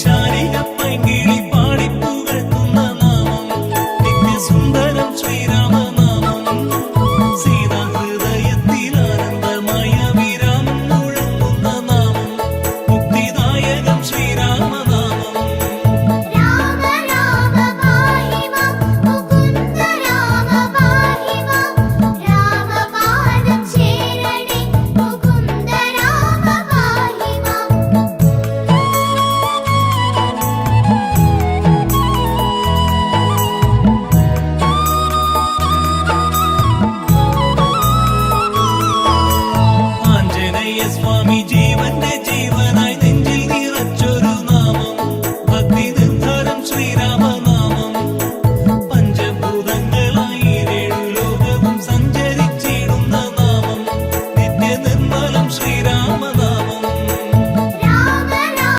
ശാരീരം പൈങ്കിളി പാടിപ്പുകൾക്കുന്ന നാമം നിത്യസുന്ദരം ശ്രീരാം